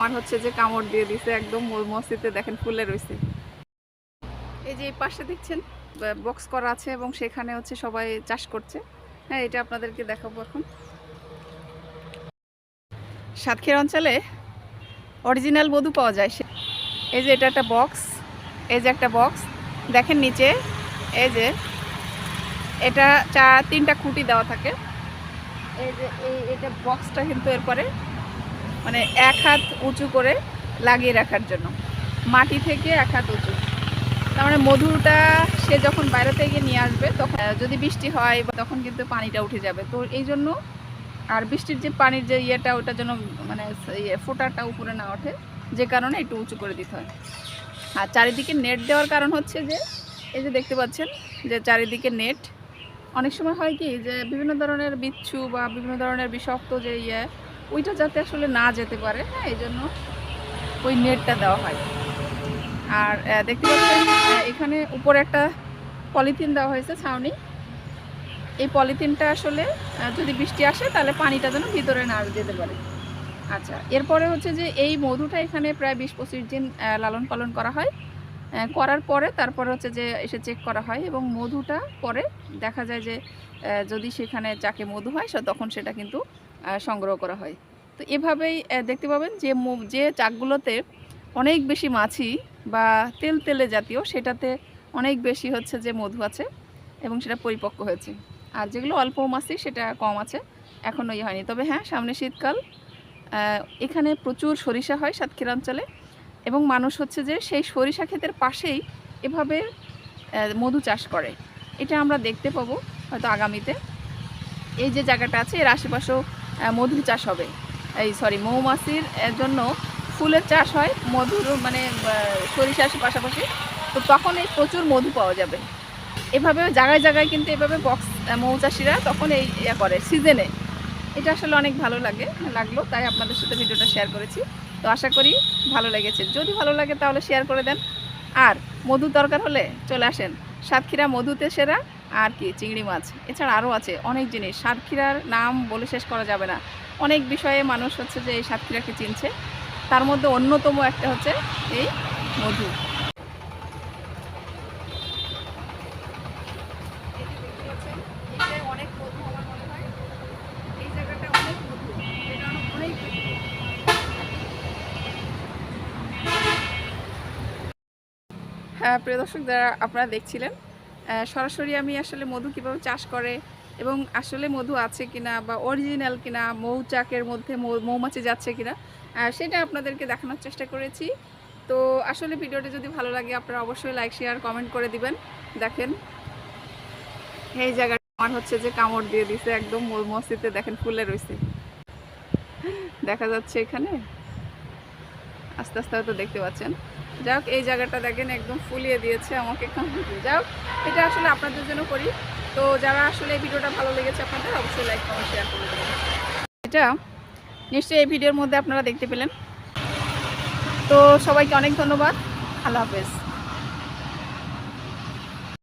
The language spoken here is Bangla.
আমার হচ্ছে যে কামড় দিয়ে দিছে, একদম মূল মসজিদে দেখেন ফুলে রয়েছে এই যে এই পাশে দেখছেন বক্স করা আছে এবং সেখানে হচ্ছে সবাই চাষ করছে। হ্যাঁ এটা আপনাদেরকে দেখাবো এখন। সাতক্ষীর অঞ্চলে অরিজিনাল মধু পাওয়া যায়। সে- এই যে এটা একটা বক্স এই যে একটা বক্স দেখেন নিচে, এই যে এটা চার তিনটা খুঁটি দেওয়া থাকে। এই যে এই এটা বক্সটা কিন্তু এরপরে মানে এক হাত উঁচু করে লাগিয়ে রাখার জন্য। মাটি থেকে এক হাত উঁচু। তার মানে মধুটা সে যখন বাইরে থেকে নিয়ে আসবে, তখন যদি বৃষ্টি হয় বা তখন কিন্তু পানিটা উঠে যাবে। তো এই জন্য আর বৃষ্টির যে পানির যে ইয়েটা, ওটার জন্য মানে ফোটাটা উপরে না ওঠে। যে কারণে একটু উঁচু করে দিতে হয়। আর চারিদিকে নেট দেওয়ার কারণ হচ্ছে যে, এই যে দেখতে পাচ্ছেন যে চারিদিকে নেট। অনেক সময় হয় কি যে বিভিন্ন ধরনের বিচ্ছু বা বিভিন্ন ধরনের বিষাক্ত যে ইয়ে ওইটা যাতে আসলে না যেতে পারে হ্যাঁ এই জন্য ওই নেটটা দেওয়া হয়। আর দেখতে পাচ্ছেন এখানে উপরে একটা পলিথিন দেওয়া হয়েছে ছাউনি। এই পলিথিনটা আসলে যদি বৃষ্টি আসে তাহলে পানিটা যেন ভিতরে না যেতে পারে। আচ্ছা এরপরে হচ্ছে যে এই মধুটা এখানে প্রায় বিশ পঁচিশ দিন লালন পালন করা হয়। করার পরে তারপরে হচ্ছে যে এসে চেক করা হয় এবং মধুটা পরে দেখা যায় যে যদি সেখানে চাকে মধু হয় তখন সেটা কিন্তু সংগ্রহ করা হয়। তো এভাবেই দেখতে পাবেন যে যে চাকগুলোতে অনেক বেশি মাছি বা তেল তেলে জাতীয়, সেটাতে অনেক বেশি হচ্ছে যে মধু আছে এবং সেটা পরিপক্ক হয়েছে। আর যেগুলো অল্প মাছি, সেটা কম আছে, এখনও ইয়ে হয়নি। তবে হ্যাঁ সামনে শীতকাল এখানে প্রচুর সরিষা হয় সাতক্ষীরা অঞ্চলে এবং মানুষ হচ্ছে যে সেই সরিষা ক্ষেতের পাশেই এভাবে মধু চাষ করে। এটা আমরা দেখতে পাবো হয়তো আগামীতে। এই যে জায়গাটা আছে, এর আশেপাশেও মধুর চাষ হবে। এই সরি মৌমাছির জন্য ফুলের চাষ হয় মধুর মানে আহ, সরিষা আসে পাশাপাশি। তো তখন এই প্রচুর মধু পাওয়া যাবে। এভাবে জায়গায় জায়গায় কিন্তু এভাবে বক্স মৌচাষিরা তখন এই ইয়ে করে সিজনে এটা আসলে অনেক ভালো লাগে লাগল তাই আপনাদের সাথে ভিডিওটা শেয়ার করেছি। তো আশা করি ভালো লেগেছে। যদি ভালো লাগে তাহলে শেয়ার করে দেন। আর মধু দরকার হলে চলে আসেন। সাতক্ষীরা মধুতে সেরা। আর কি, চিংড়ি মাছ। এছাড়া আরও আছে অনেক জিনিস। সাতক্ষীরার নাম বলে শেষ করা যাবে না। অনেক বিষয়ে মানুষ হচ্ছে যে এই সাতক্ষীরাকে চিনছে। তার মধ্যে অন্যতম একটা হচ্ছে এই মধু। হয়, প্রিয় দর্শক, যারা আপনারা দেখছিলেন সরাসরি আমি আসলে মধু কীভাবে চাষ করে এবং আসলে মধু আছে কিনা বা অরিজিনাল কিনা, মৌচাকের মধ্যে মৌমাছি যাচ্ছে কিনা সেটা আপনাদেরকে দেখানোর চেষ্টা করেছি। তো আসলে ভিডিওটা যদি ভালো লাগে, আপনারা অবশ্যই লাইক শেয়ার কমেন্ট করে দিবেন। দেখেন, এই জায়গাটা আমার হচ্ছে যে কামড় দিয়ে দিছে, একদম মসজিদে দেখেন ফুলে রয়েছে দেখা যাচ্ছে এখানে। আস্তে আস্তে হয়তো দেখতে পাচ্ছেন। যাই হোক এই জায়গাটা দেখেন, একদম ফুলিয়ে দিয়েছে আমাকে যাই হোক এটা আসলে আপনাদের জন্য করি। তো যারা আসলে এই ভিডিওটা ভালো লেগেছে আপনাদের, অবশ্যই লাইক কমেন্ট শেয়ার করে দেবেন। এটা নিশ্চয়ই এই ভিডিওর মধ্যে আপনারা দেখতে পেলেন। তো সবাইকে অনেক ধন্যবাদ। আল্লাহ হাফেজ।